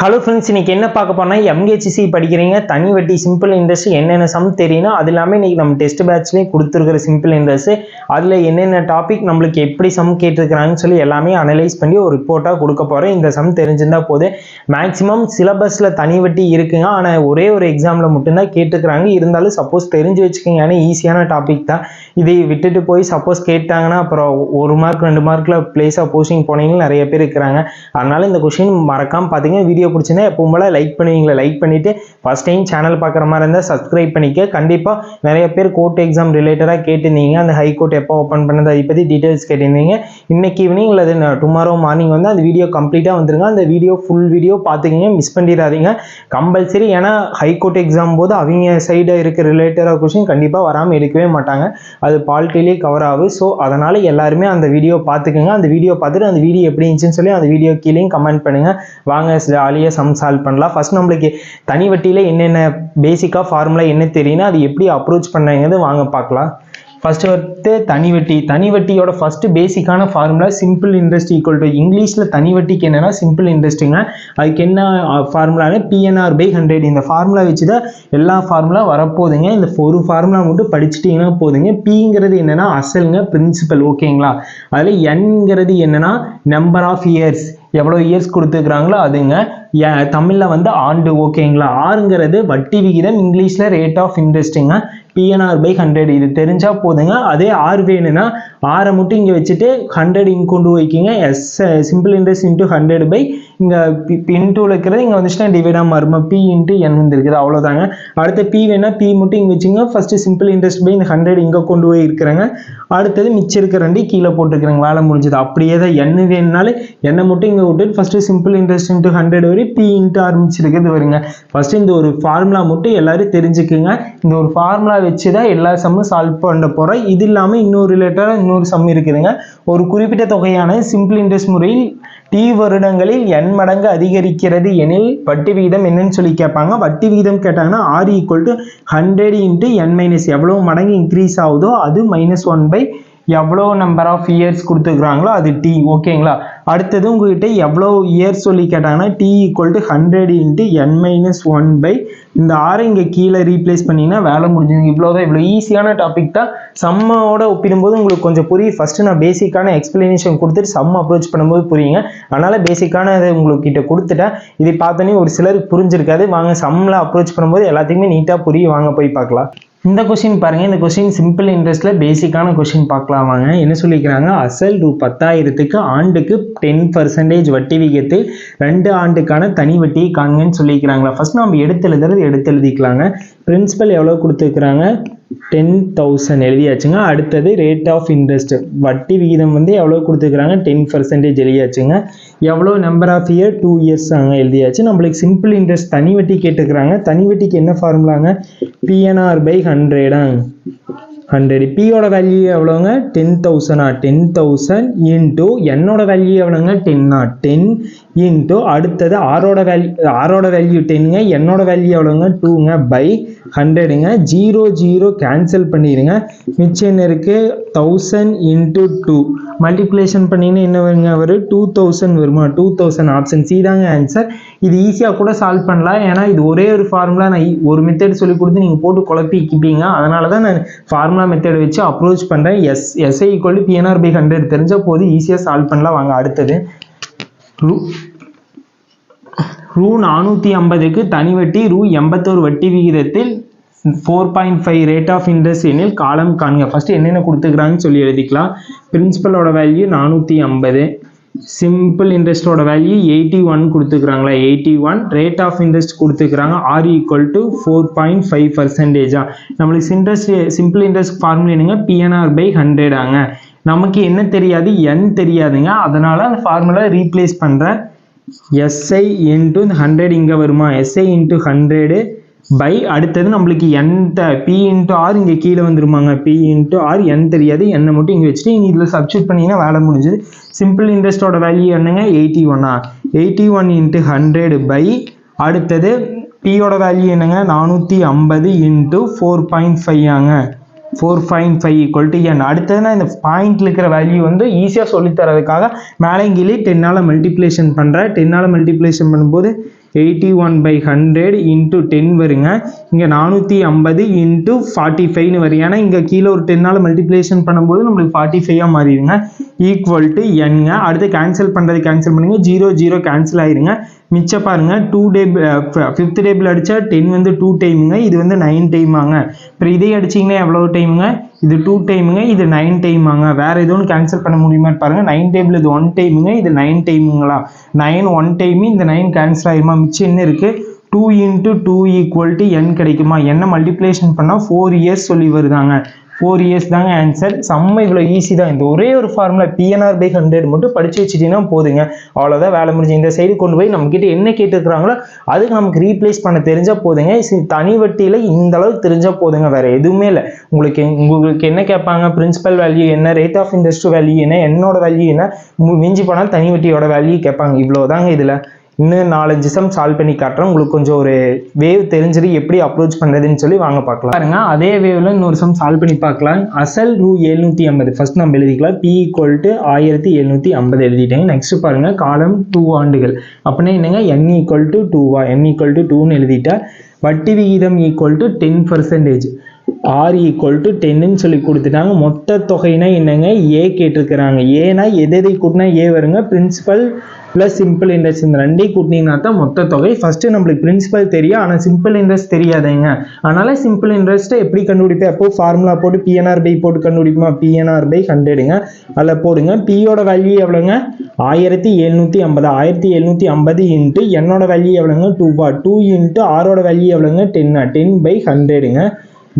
Hello friends இன்னைக்கு என்ன பார்க்க போனால் எம்கேசிசி படிக்கிறீங்க. தனி வட்டி சிம்பிள் இன்ட்ரெஸ்ட் என்னென்ன சம் தெரியணும் அது இல்லாமல் இன்னைக்கு நம்ம டெஸ்ட் பேட்ச்லேயே கொடுத்துருக்கிற சிம்பிள் இன்ட்ரெஸ்ட் அதில் என்னென்ன டாபிக் நம்மளுக்கு எப்படி சம் கேட்டிருக்கிறாங்கன்னு சொல்லி எல்லாமே அனலைஸ் பண்ணி ஒரு ரிப்போர்ட்டாக கொடுக்க போகிறேன் இந்த சம் தெரிஞ்சிருந்தா போது மேக்ஸிமம் சிலபஸில் தனி வட்டி இருக்குங்க. ஆனால் ஒரே ஒரு எக்ஸாமில் மட்டும்தான் கேட்டுக்கிறாங்க இருந்தாலும் சப்போஸ் தெரிஞ்சு வச்சுக்கோங்க. ஏன்னா ஈஸியான டாபிக் தான். இதை விட்டுட்டு போய் சப்போஸ் கேட்டாங்கன்னா அப்புறம் ஒரு மார்க் ரெண்டு மார்க்கில் பிளேஸாக போஸ்டிங் போனீங்கன்னு நிறைய பேர் இருக்கிறாங்க. அதனால இந்த கொஷின் மறக்காமல் பார்த்தீங்கன்னா வீடியோ பிடிச்சிருந்தா எப்பவும் போல லைக் பண்ணுவீங்களா லைக் பண்ணிவிட்டு ஃபர்ஸ்ட் டைம் சேனல் பார்க்குற மாதிரி இருந்தால் சப்ஸ்கிரைப் பண்ணிக்க. கண்டிப்பாக நிறைய பேர் கோர்ட் எக்ஸாம் ரிலேட்டடாக கேட்டிருந்தீங்க. அந்த ஹை கோர்ட் எப்போ ஓப்பன் பண்ணது அதை பற்றி டீட்டெயில்ஸ் கேட்டிருந்தீங்க. இன்னைக்கு ஈவினிங் அல்லது டுமாரோ மார்னிங் வந்து அந்த வீடியோ கம்ப்ளீட்டாக வந்துருங்க. அந்த வீடியோ ஃபுல் வீடியோ பார்த்துக்கிங்க மிஸ் பண்ணிடாதீங்க. கம்பல்சரி ஏன்னா ஹை கோர்ட் எக்ஸாம் போது அவங்க சைடு இருக்க ரிலேட்டடாக கொஷின் கண்டிப்பாக வராமல் எடுக்கவே மாட்டாங்க. அது பால்ட்டிலே கவர் ஆகும் ஸோ அதனால் எல்லாருமே அந்த வீடியோ பார்த்துக்கோங்க. அந்த வீடியோ பார்த்துட்டு அந்த வீடியோ எப்படி இருந்துச்சுன்னு சொல்லி அந்த வீடியோ கீழேயும் கமெண்ட் பண்ணுங்கள் வாங்க ஜாலியாக சம் சால்வ் பண்ணலாம். ஃபர்ஸ்ட் நம்மளுக்கு தனி வட்டியில் என்னென்ன பேசிக்காக ஃபார்முலா என்ன தெரியும்னா அது எப்படி அப்ரோச் பண்ணுறங்கிறது வாங்க பார்க்கலாம். ஃபஸ்ட்டு வந்து தனி வட்டி. தனி வட்டியோட ஃபஸ்ட்டு பேசிக்கான formula simple interest equal to இங்கிலீஷில் தனி வட்டிக்கு என்னன்னா சிம்பிள் இன்ட்ரெஸ்ட்டுங்க அதுக்கு என்ன ஃபார்முலானு P N R by hundred இந்த ஃபார்முலா வச்சு தான் எல்லா ஃபார்முலா வரப்போகுதுங்க. இந்த ஒரு ஃபார்முலா மட்டும் படிச்சுட்டிங்கன்னா போதுங்க. பிங்கிறது என்னென்னா அசலுங்க பிரின்சிபல் ஓகேங்களா அதில் என்கிறது என்னென்னா நம்பர் ஆஃப் இயர்ஸ் எவ்வளோ இயர்ஸ் கொடுத்துருக்குறாங்களோ அதுங்க. தமிழில் வந்து ஆண்டு. ஓகேங்களா ஆறுங்கிறது வட்டி விகிதம் இங்கிலீஷில் rate of இன்ட்ரெஸ்ட்டுங்க P N R by hundred இது தெரிஞ்சால் போதுங்க. அதே ஆர் வேணும்னா ஆரை மட்டும் இங்கே வச்சுட்டு ஹண்ட்ரட் இங்கே கொண்டு வைக்கிங்க yes simple interest into hundred by இங்கே இன்டூவில் இருக்கிறது இங்கே வந்துச்சுன்னா டிவைடாக மாறுமா? பி இன்ட்டு என் வந்துருக்குது அவ்வளோதாங்க அடுத்து பி வேணால் பி மட்டும் இங்கே வச்சுங்க. ஃபஸ்ட்டு சிம்பிள் இன்ட்ரெஸ்ட் பை இந்த ஹண்ட்ரட் இங்கே கொண்டு போய் இருக்கிறாங்க. அடுத்தது மிச்சம் இருக்கிற ரெண்டு கீழே போட்டுருக்குறாங்க வேலை முடிஞ்சது. அப்படியே தான் எண்ணு வேணுனாலும் எண்ணை மட்டும் இங்கே விட்டுட்டு first simple interest into hundred வரை பி இன்ட்டு ஆரம்பிச்சிருக்கிறது வருங்க. ஃபஸ்ட்டு இந்த ஒரு ஃபார்முலா மட்டும் எல்லோரும் தெரிஞ்சுக்குங்க. இந்த ஒரு ஃபார்முலா வச்சு தான் எல்லா சம்மும் சால்வ் பண்ண போகிறோம் இது இல்லாமல் இன்னொரு ரிலேட்டடாக இன்னொரு சம் இருக்குதுங்க. ஒரு குறிப்பிட்ட தொகையான சிம்பிள் இன்ட்ரெஸ்ட் முறையில் டி வருடங்களில் என் மடங்கு அதிகரிக்கிறது எனில் வட்டி விகிதம் என்னன்னு சொல்லி கேட்பாங்க. வட்டி விகிதம் கேட்டாங்கன்னா R equal to hundred into N minus எவ்வளோ மடங்கு இன்க்ரீஸ் ஆகுதோ அது மைனஸ் ஒன் பை எவ்வளோ நம்பர் ஆஃப் இயர்ஸ் கொடுத்துருக்குறாங்களோ அது டி ஓகேங்களா அடுத்தது உங்ககிட்ட எவ்வளோ இயர் சொல்லி கேட்டாங்கன்னா T equal to hundred into N minus one by இந்த ஆறு இங்கே கீழே ரீப்ளேஸ் பண்ணிங்கன்னா வேலை முடிஞ்சுங்க இவ்வளோ தான் இவ்வளோ ஈஸியான டாபிக் தான் சம்மோட ஒப்பிடும்போது உங்களுக்கு கொஞ்சம் புரியும். ஃபஸ்ட்டு நான் பேசிக்கான எக்ஸ்பிளனேஷன் கொடுத்துட்டு சம் அப்ரோச் பண்ணும்போது புரியுங்க. அதனால் பேசிக்கான இதை உங்களுக்கு கிட்ட கொடுத்துட்டேன். இதை பார்த்தோன்னே ஒரு சிலருக்கு புரிஞ்சிருக்காது. வாங்க சம்மில் அப்ரோச் பண்ணும்போது எல்லாத்துக்குமே நீட்டாக புரியும். வாங்க போய் பார்க்கலாம். இந்த கொஷின் பாருங்க. இந்த கொஷின் சிம்பிள் இன்ட்ரெஸ்ட்டில் பேசிக்கான கொஷின் பார்க்கலாம் வாங்க. என்ன சொல்லிக்கிறாங்க? அசல் ரூ பத்தாயிரத்துக்கு ஆண்டுக்கு டென் பர்சன்டேஜ் வட்டி விகிதத்தில் ரெண்டு ஆண்டுக்கான தனி வட்டியை காண்கன்னு சொல்லிக்கிறாங்களா? ஃபர்ஸ்ட் நம்ம எடுத்து எழுதுறது எடுத்து எழுதிக்கலாங்க. பிரின்சிபல் எவ்வளோ கொடுத்துருக்குறாங்க? டென் தௌசண்ட் எழுதியாச்சுங்க. அடுத்தது ரேட் ஆஃப் இன்ட்ரெஸ்ட் வட்டி விகிதம் வந்து எவ்வளோ கொடுத்துருக்குறாங்க? டென் பர்சன்டேஜ் எழுதியாச்சுங்க. எவ்வளோ number of year two years அங்கே எழுதியாச்சு. நம்மளுக்கு சிம்பிள் இன்ட்ரெஸ்ட் தனி வட்டி கேட்டுக்கிறாங்க. தனி வட்டிக்கு என்ன ஃபார்முலாங்க பிஎன்ஆர் பை ஹண்ட்ரேடாங்க ஹண்ட்ரட் பியோட வேல்யூ எவ்வளோங்க டென் தௌசண்டா டென் தௌசண்ட் இன்ட்டு என்னோட வேல்யூ எவ்வளோங்க டென்னா டென் இன்ட்டு அடுத்தது ஆரோட வேல்யூ ஆரோட வேல்யூ டென்னுங்க என்னோட வேல்யூ எவ்வளோங்க டூங்க பை ஹண்ட்ரடுங்க ஜீரோ ஜீரோ கேன்சல் பண்ணிடுங்க. மிச்சம் என்ன இருக்குது தௌசண்ட் இன்ட்டு டூ மல்டிப்ளேஷன் பண்ணிங்கன்னா என்ன வருங்க? வரும் டூ தௌசண்ட் வருமா? டூ தௌசண்ட் ஆப்ஷன் சி தாங்க ஆன்சர் இது ஈஸியாக கூட சால்வ் பண்ணலாம். ஏன்னா இது ஒரே ஒரு ஃபார்முலா நான் e- ஒரு மெத்தட் சொல்லி கொடுத்து நீங்கள் போட்டு குழப்பிக்கிப்பீங்க அதனால தான் நான் ஃபார்முலா மெத்தட் வச்சு அப்ரோச் பண்ணுறேன் yes S I equal to P N R by hundred தெரிஞ்ச போது ஈஸியாக சால்வ் பண்ணலாம். வாங்க அடுத்தது. ரூ ரூ நானூற்றி ஐம்பதுக்கு தனி வட்டி ரூ எண்பத்தோரு வட்டி விகிதத்தில் four point five rate of interest எனில் காலம் காணுங்க. ஃபஸ்ட்டு என்னென்ன கொடுத்துக்கிறாங்கன்னு சொல்லி எழுதிக்கலாம். பிரின்சிபலோட வேல்யூ நானூற்றி ஐம்பது. சிம்பிள் இன்ட்ரெஸ்டோட value eighty one கொடுத்துக்கிறாங்களா? Eighty one rate of interest கொடுத்துக்கிறாங்க R equal to four point five பர்சன்டேஜா நம்மளுக்கு இன்ட்ரெஸ்ட் சிம்பிள் இன்ட்ரெஸ்ட் ஃபார்முலா என்னங்க? பிஎன்ஆர் பை ஹண்ட்ரடாங்க நமக்கு என்ன தெரியாது? என் தெரியாதுங்க. அதனால அந்த ஃபார்முலா ரீப்ளேஸ் பண்ணுறேன் எஸ்ஐ இன்ட்டு இந்த ஹண்ட்ரட் இங்கே வருமா? எஸ்ஐ இன்ட்டு ஹண்ட்ரடு பை அடுத்தது நம்மளுக்கு என் பி இன்ட்டு ஆர் இங்கே கீழே வந்துருமாங்க. பி இன்ட்டு ஆர் என் தெரியாது. என்னை மட்டும் இங்கே வச்சுட்டு இங்கே இதில் சப்ஸ்டியூட் பண்ணிங்கன்னா வேலை முடிஞ்சுது. சிம்பிள் இன்ட்ரெஸ்டோட வேல்யூ என்னங்க? எயிட்டி ஒன்னா eighty one into hundred by அடுத்தது பியோட வேல்யூ என்னங்க? நானூற்றி ஐம்பது இன்ட்டு ஃபோர் பாயிண்ட் ஃபைவ் ஆங்க. Four point five equal to N அடுத்ததுனா இந்த பாயிண்ட்ல இருக்கிற வேல்யூ வந்து ஈஸியாக சொல்லித்தரதுக்காக மேலே கீழே டென்னால் மல்டிப்ளேஷன் பண்ணுறேன் டென்னால் மல்டிப்ளேஷன் பண்ணும்போது eighty one by hundred into ten வருங்க. இங்கே நானூற்றி ஐம்பது இன்ட்டு ஃபார்ட்டி ஃபைவ்னு வரும் ஏன்னா இங்கே கீழே ஒரு டென்னால் மல்டிப்ளேஷன் பண்ணும்போது நம்மளுக்கு ஃபார்ட்டி ஃபைவாக மாறிடுங்க. ஈக்குவல் டு என்ங்க அடுத்து கேன்சல் பண்ணுறது கேன்சல் பண்ணுங்கள் ஜீரோ ஜீரோ கேன்சல் ஆயிருங்க. மிச்சம் பாருங்க. டூ டே ஃபிஃப்த் டேபிள் அடித்தா டென் வந்து டூ டைமுங்க இது வந்து நைன் டைமாங்க அப்புறம் இதே அடிச்சிங்கன்னா எவ்வளோ டைமுங்க இது டூ டைமுங்க இது நைன் டைமாங்க வேறு எதுவும் கேன்சல் பண்ண முடியுமான்னு பாருங்க. நைன் டைமில் இது ஒன் டைமுங்க இது நைன் டைமுங்களா நைன் ஒன் டைமு இந்த நைன் கேன்சல் ஆயிருமா? மிச்சம் என்ன இருக்குது two into two equal to N கிடைக்குமா? என்ன மல்டிப்ளேஷன் பண்ணால் ஃபோர் இயர்ஸ் சொல்லி வருதாங்க. ஃபோர் இயர்ஸ் தாங்க ஆன்சர் செம்ம இவ்வளோ ஈஸி தான். இந்த ஒரே ஒரு ஃபார்முலா பிஎன்ஆர் பை ஹண்ட்ரட் மட்டும் படிச்சு வச்சுட்டீங்கன்னா போதுங்க. அவ்வளோதான் வேலை முடிஞ்சு இந்த சைடு கொண்டு போய் நம்மக்கிட்ட என்ன கேட்டுருக்குறாங்களோ அதுக்கு நமக்கு ரீப்ளேஸ் பண்ண தெரிஞ்சால் போதுங்க. சி- தனி வட்டியில் இந்த அளவுக்கு தெரிஞ்சால் போதுங்க. வேறு எதுவுமே இல்லை. உங்களுக்கு உங்களுக்கு என்ன கேட்பாங்க? பிரின்சிபல் வேல்யூ என்ன? ரேட் ஆஃப் இன்ட்ரெஸ்ட் வேல்யூ என்ன? என்னோட வேல்யூ என்ன? மிஞ்சி போனால் தனி வட்டியோட வேல்யூ கேட்பாங்க. இவ்வளோதாங்க இதில். இன்னும் நாலஞ்சு சம் சால்வ் பண்ணி காட்டுறேன். உங்களுக்கு கொஞ்சம் ஒரு வேவ் தெரிஞ்சிரு எப்படி அப்ரோச் பண்ணுறதுன்னு சொல்லி வாங்க பார்க்கலாம். பாருங்க அதே வேவ்ல இன்னொரு சம் சால்வ் பண்ணி பார்க்கலாம். அசல் ரூ எழுநூற்றி ஐம்பது. ஃபர்ஸ்ட் நம்ம எழுதிக்கலாம். பி ஈக்குவல் டு ஆயிரத்தி எழுநூற்றி ஐம்பது எழுதிட்டேங்க நெக்ஸ்ட் பாருங்க காலம் டூ ஆண்டுகள். அப்படின்னா என்னங்க? என் ஈக்குவல் டு டூவா என் ஈக்குவல் டு டூன்னு எழுதிட்டா வட்டி விகிதம் equal to ten percentage R equal to டென்னு சொல்லி கொடுத்துட்டாங்க. மொத்த தொகைனா என்னங்க? ஏ கேட்டிருக்கிறாங்க. ஏனா எது எதை கூட்டினா ஏ வருங்க? பிரின்சிபல் ப்ளஸ் சிம்பிள் இன்ட்ரெஸ்ட் இந்த ரெண்டையும் கூட்டினீங்கன்னா தான் மொத்த தொகை. ஃபஸ்ட்டு நம்மளுக்கு பிரின்சிபல் தெரியும் ஆனால் சிம்பிள் இன்ட்ரெஸ்ட் தெரியாதுங்க. அதனால் சிம்பிள் இன்ட்ரெஸ்ட்டை எப்படி கண்டுபிடிப்பேன்? அப்போ ஃபார்முலா போட்டு பிஎன்ஆர் பை போட்டு கண்டுபிடிப்போமா? பிஎன்ஆர் பை ஹண்ட்ரடுங்க அதில் போடுங்க. பியோட வேல்யூ எவ்வளோங்க? ஆயிரத்தி எழுநூற்றி ஐம்பது. ஆயிரத்தி எழுநூற்றி ஐம்பது இன்ட்டு என்னோட வேல்யூ எவ்வளோங்க? டூபா டூ இன்ட்டு ஆரோட வேல்யூ எவ்வளோங்க? டென்னா டென் பை ஹண்ட்ரடுங்க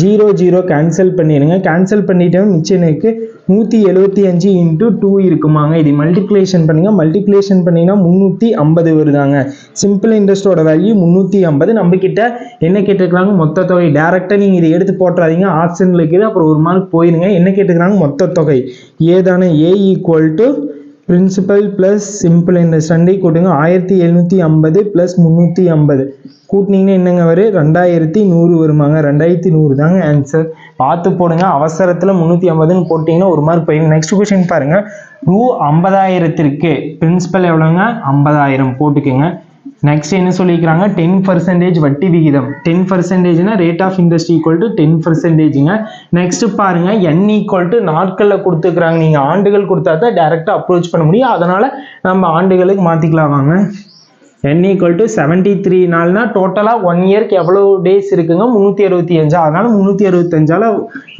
ஜீரோ ஜீரோ கேன்சல் பண்ணிடுங்க. கேன்சல் பண்ணிட்டேன் மிச்சனுக்கு நூற்றி எழுபத்தி அஞ்சு இன்ட்டு டூ இருக்குமாங்க. இது மல்டிப்ளேஷன் பண்ணுங்கள் மல்டிப்ளேஷன் பண்ணிங்கன்னா முந்நூற்றி ஐம்பது வருதாங்க. சிம்பிள் இன்ட்ரெஸ்ட்டோட வேல்யூ முந்நூற்றி ஐம்பது. நம்மக்கிட்ட என்ன கேட்டுருக்காங்க மொத்த தொகை. டேரெக்டாக நீங்கள் இதை எடுத்து போட்டுறாதீங்க. ஆப்ஷனில் இருக்குது அப்புறம் ஒரு மார்க் போயிருங்க. என்ன கேட்டுக்கிறாங்க மொத்த தொகை. ஏதான A equal to principal plus simple இந்த சண்டை கூட்டுங்க ஆயிரத்தி எழுநூற்றி ஐம்பது ப்ளஸ் முந்நூற்றி ஐம்பது. கூட்டினீங்கன்னா என்னங்க வரும் ரெண்டாயிரத்தி நூறு வருமாங்க. ரெண்டாயிரத்தி நூறு தாங்க ஆன்சர் பார்த்து போடுங்க. அவசரத்தில் முந்நூற்றி ஐம்பதுன்னு போட்டிங்கன்னா ஒரு மார்க் போயிங்க நெக்ஸ்ட் கொஸ்டின் பாருங்கள் ரூ ஐம்பதாயிரத்திற்கு பிரின்சிபல் எவ்வளோங்க? ஐம்பதாயிரம் போட்டுக்கோங்க. நெக்ஸ்ட் என்ன சொல்லியிருக்கிறாங்க டென் பர்சன்டேஜ் வட்டி விகிதம். Ten பர்சன்டேஜ்னா rate of interest equal to ten பர்சன்டேஜுங்க next பாருங்க என் ஈக்குவல் டு நாட்களில் கொடுத்துக்கிறாங்க நீங்கள் ஆண்டுகள் கொடுத்தா தான் டேரெக்டாக அப்ரோச் பண்ண முடியும். அதனால் நம்ம ஆண்டுகளுக்கு மாற்றிக்கலாம் வாங்க. N equal to seventy three நாள்னா டோட்டலாக ஒன் இயர்க்கு எவ்வளோ டேஸ் இருக்குங்க? முந்நூற்றி அறுபத்தி அஞ்சு. அதனால் முந்நூற்றி அறுபத்தஞ்சால்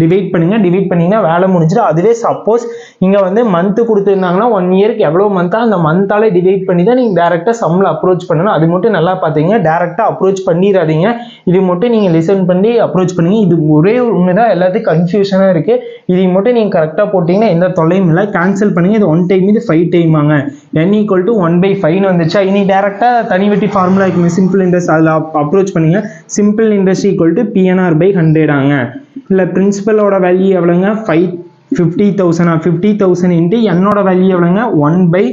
டிவைட் பண்ணுங்க. டிவைட் பண்ணிங்கன்னா வேலை முடிஞ்சிடும். அதுவே சப்போஸ் இங்கே வந்து மந்த்து கொடுத்துருந்தாங்கன்னா ஒன் இயர்க்கு எவ்வளோ மந்த்தாக அந்த மந்தால டிவைட் பண்ணி தான் நீங்கள் டேரெக்டாக சம்மில் அப்ரோச் பண்ணணும். அது மட்டும் நல்லா பார்த்தீங்க டேரெக்டாக அப்ரோச் பண்ணிடாதீங்க இது மட்டும் நீங்கள் லிசன் பண்ணி அப்ரோச் பண்ணுங்க. இது ஒரே ஒன்று தான் எல்லாத்துக்கும் கன்ஃபியூஷனாக இருக்குது இதை மட்டும் நீங்கள் கரெக்டாக போட்டிங்கன்னா எந்த தொல்லையும் இல்லை. கேன்சல் பண்ணுங்க. இது ஒன் டைம் இது ஃபைவ் டைம் வாங்க N equal to one by ஃபைவ்னு வந்துச்சா? இனி டேரெக்டாக தனி வெட்டி ஃபார்முலா இருக்குமே. சிம்பிள் இன்ட்ரெஸ்ட் அதில் அப்ரோச் பண்ணுங்கள் simple interest equal to PNR by hundred ஆங்க. இல்லை பிரின்சிபலோட வேல்யூ எவ்வளோங்க? ஃபைவ் ஃபிஃப்டி தௌசண்டா ஃபிஃப்டி தௌசண்ட் இன்ட்டு என்னோட வேல்யூ எவ்வளோங்க? ஒன் பை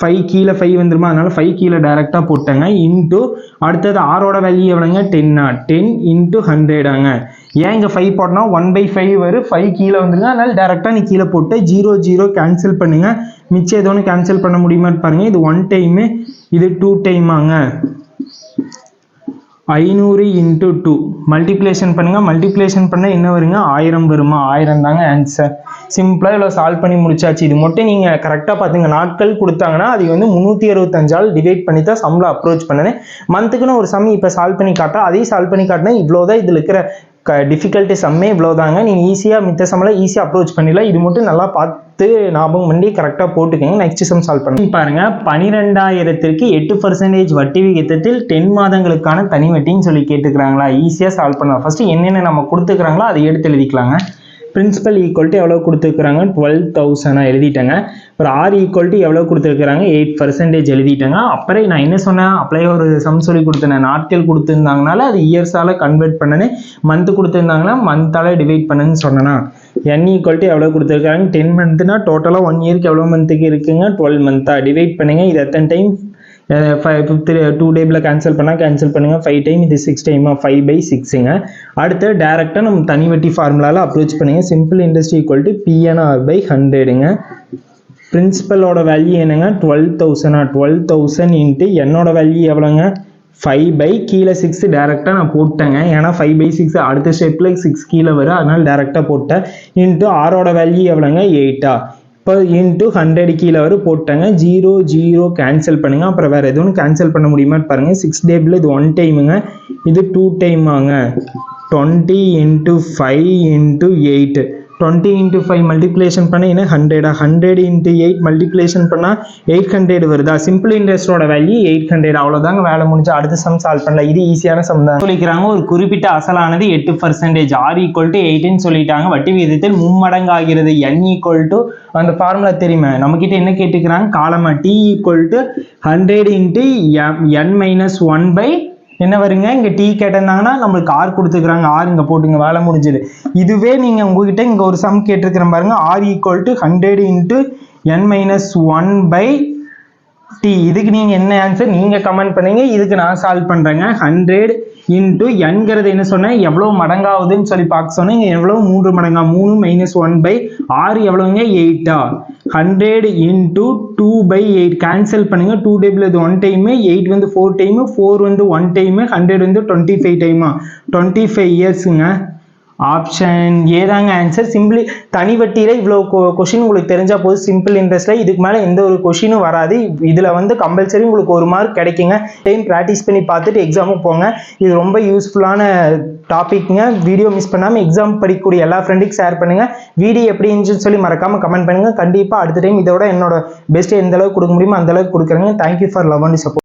ஃபைவ் கீழே ஃபைவ் வந்துருமா? அதனால் ஃபைவ் கீழே டேரெக்டாக போட்டேங்க. இன்ட்டு அடுத்தது ஆரோட வேல்யூ எவ்வளோங்க? டென்னா டென் இன்ட்டு ஹண்ட்ரடாங்க ஏன் இங்கே ஃபைவ் போட்டோம்னா ஒன் பை ஃபைவ் வரும். ஃபைவ் கீழே வந்துருங்க. அதனால் டேரெக்டாக நீ கீழே போட்டு ஜீரோ ஜீரோ கேன்சல் பண்ணுங்கள் மிச்சம் ஏதோ ஒன்று கேன்சல் பண்ண முடியுமான்னு பாருங்க. இது ஒன் டைமு இது டூ டைமாங்க ஐநூறு இன்ட்டு டூ மல்டிப்ளேஷன் பண்ணுங்கள் மல்டிப்ளேஷன் பண்ணால் என்ன வருங்க? ஆயிரம் வருமா? ஆயிரம் தாங்க ஆன்சர் சிம்பிளாக இவ்வளோ சால்வ் பண்ணி முடிச்சாச்சு. இது மட்டும் நீங்கள் கரெக்டாக பார்த்துங்க. நாட்கள் கொடுத்தாங்கன்னா அது வந்து முந்நூற்றி அறுபத்தஞ்சால் டிவைட் பண்ணி தான் சம்பளம் அப்ரோச் பண்ணனேன் மந்த்துக்குன்னு ஒரு சம் இப்போ சால்வ் பண்ணி காட்டா அதையும் சால்வ் பண்ணி காட்டினா இவ்வளோ தான் இதில் இருக்கிற க டிஃபிகல்ட்டி சம்மே இவ்வளோ தாங்க நீங்கள் ஈஸியாக மித்த சம்மெல்லாம் ஈஸியாக அப்ரோச் பண்ணிடலாம். இது மட்டும் நல்லா பார்த்து பத்து ஞாபகம் பண்ணி கரெக்டாக போட்டுக்கோங்க. நெக்ஸ்ட் சம் சால்வ் பண்ணி. பாருங்க. பனிரெண்டாயிரத்திற்கு எட்டு பர்சன்டேஜ் வட்டி விகிதத்தில் டென் மாதங்களுக்கான தனி வட்டின்னு சொல்லி கேட்டுக்கிறாங்களா? ஈஸியாக சால்வ் பண்ணலாம். ஃபஸ்ட்டு என்னென்ன நம்ம கொடுத்துக்கிறாங்களோ அதை எடுத்து எழுதிக்கலாங்க. பிரின்சிபல் ஈக்குவல்ட்டி எவ்வளோ கொடுத்துருக்குறாங்க டுவெல் தௌசண்டாக எழுதிட்டேங்க. அப்புறம் ஆர் ஈக்குவல் எவ்வளோ கொடுத்துருக்குறாங்க? எயிட் பர்சன்டேஜ் எழுதிட்டேங்க. அப்புறம் நான் என்ன சொன்னேன்? அப்படியே ஒரு சம் சொல்லி கொடுத்தேன். நாட்கள் கொடுத்துருந்தாங்கனால அது இயர்ஸால் கன்வெர்ட் பண்ணனே மந்த் கொடுத்துருந்தாங்கன்னா மந்தால் டிவைட் பண்ணுன்னு சொன்னேன்னா என் ஈக்குவாலிட்டி எவ்வளோ கொடுத்துருக்காங்க? டென் மந்த்னா டோட்டலாக ஒன் இயர்க்கு எவ்வளோ மந்த்துக்கு இருக்குங்க? டுவெல் மந்த்தாக டிவைட் பண்ணுங்கள் இது எத்தனை time five fifth two table cancel பண்ணால் கேன்சல் பண்ணுங்கள் ஃபைவ் டைம் இது சிக்ஸ் டைமாக ஃபைவ் பை சிக்ஸுங்க அடுத்து டேரெக்டாக நம்ம தனி வட்டி ஃபார்முலாவில் அப்ரோச் பண்ணுங்கள் simple industry equal to PNR by ஹண்ட்ரடுங்க பிரின்சிபலோட வேல்யூ என்னங்க? டுவெல் தௌசண்டா டுவெல் தௌசண்ட் இன்ட்டு என்னோட வேல்யூ எவ்வளோங்க? ஃபைவ் பை கீழே சிக்ஸ் டேரெக்டாக நான் போட்டேங்க. ஏன்னா ஃபைவ் பை சிக்ஸ் அடுத்த ஸ்டெப்பில் சிக்ஸ் கீழே வரும். அதனால் டேரெக்டாக போட்டேன். இன்ட்டு ஆரோட வேல்யூ எவ்வளோங்க? எயிட்டா இப்போ இன்ட்டு ஹண்ட்ரட் கீழே வரும். போட்டேங்க. ஜீரோ ஜீரோ கேன்சல் பண்ணுங்க. அப்புறம் வேறு எதுவும் கேன்சல் பண்ண முடியுமான்னு பாருங்கள் சிக்ஸ் டேபிள் இது ஒன் டைமுங்க இது two டைமாங்க twenty into five into eight twenty into five multiplication பண்ணால் என்ன? ஹண்ட்ரடா ஹண்ட்ரட் இன்ட்டு எயிட் மல்டிப்ளேஷன் பண்ணால் எயிட் ஹண்ட்ரட் வருதா? சிம்பிள் இன்ட்ரெஸ்டோட வேல்யூ எயிட் ஹண்ட்ரட் அவ்வளோதாங்க வேலை முடிஞ்சு அடுத்த சம் சால்வ் பண்ணல இது ஈஸியான சம் தான். சொல்லிக்கிறாங்க ஒரு குறிப்பிட்ட அசலானது எட்டு பர்சன்டேஜ் ஆர் ஈக்குவல் டு எயிட்டுன்னு சொல்லிட்டாங்க. வட்டி விகிதத்தில் மும்மடங்கு ஆகிறது என் ஈக்குவல் டு அந்த ஃபார்முலா தெரியுமா? நம்மக்கிட்ட என்ன கேட்டுக்கிறாங்க? காலமாக T equal to hundred into N minus one by என்ன வருங்க இங்கே டீ கேட்டிருந்தாங்கன்னா நம்மளுக்கு ஆர் கொடுத்துக்கிறாங்க ஆர் இங்கே போட்டுங்க வேலை முடிஞ்சது. இதுவே நீங்கள் உங்ககிட்ட இங்கே ஒரு சம் கேட்டிருக்கிறேன் பாருங்க. R equal to hundred into N minus one by T இதுக்கு நீங்கள் என்ன ஆன்சர் நீங்கள் கமெண்ட் பண்ணீங்க. இதுக்கு நான் சால்வ் பண்ணுறேங்க ஹண்ட்ரட் இன்ட்டு என்கிறது என்ன சொன்னேன்? எவ்வளோ மடங்காகுதுன்னு சொல்லி பார்க்க சொன்னேன். எவ்வளோ மூன்று மடங்கா. மூணு மைனஸ் ஒன் பை ஆறு எவ்வளோங்க எயிட்டா hundred into two by eight cancel பண்ணுங்க. டூ டேபிள் இது ஒன் டைமு எயிட் வந்து ஃபோர் டைமு ஃபோர் வந்து ஒன் டைமு ஹண்ட்ரட் வந்து டுவெண்ட்டி ஃபைவ் டைமா டுவெண்ட்டி ஃபைவ் இயர்ஸுங்க ஆப்ஷன் ஏதாங்க ஆன்சர் சிம்பிளி தனி வட்டியில் இவ்வளோ கொஷின் உங்களுக்கு தெரிஞ்சால் போதும். சிம்பிள் இன்ட்ரெஸ்ட்டில் இதுக்கு மேலே எந்த ஒரு கொஷினும் வராது. இதில் வந்து கம்பல்சரி உங்களுக்கு ஒரு மார்க் கிடைக்குங்க. டைம் ப்ராக்டிஸ் பண்ணி பார்த்துட்டு எக்ஸாமுக்கு போங்க. இது ரொம்ப யூஸ்ஃபுல்லான டாபிக்ங்க வீடியோ மிஸ் பண்ணாமல் எக்ஸாம் படிக்கக்கூடிய எல்லா ஃப்ரெண்டுக்கும் ஷேர் பண்ணுங்கள் வீடியோ எப்படி இருந்துச்சுன்னு சொல்லி மறக்காமல் கமெண்ட் பண்ணுங்கள் கண்டிப்பாக அடுத்த டைம் இதோட என்னோட பெஸ்ட்டு எந்த அளவுக்கு கொடுக்க முடியுமோ அந்தளவுக்கு கொடுக்குறேங்க. Thank you for love and support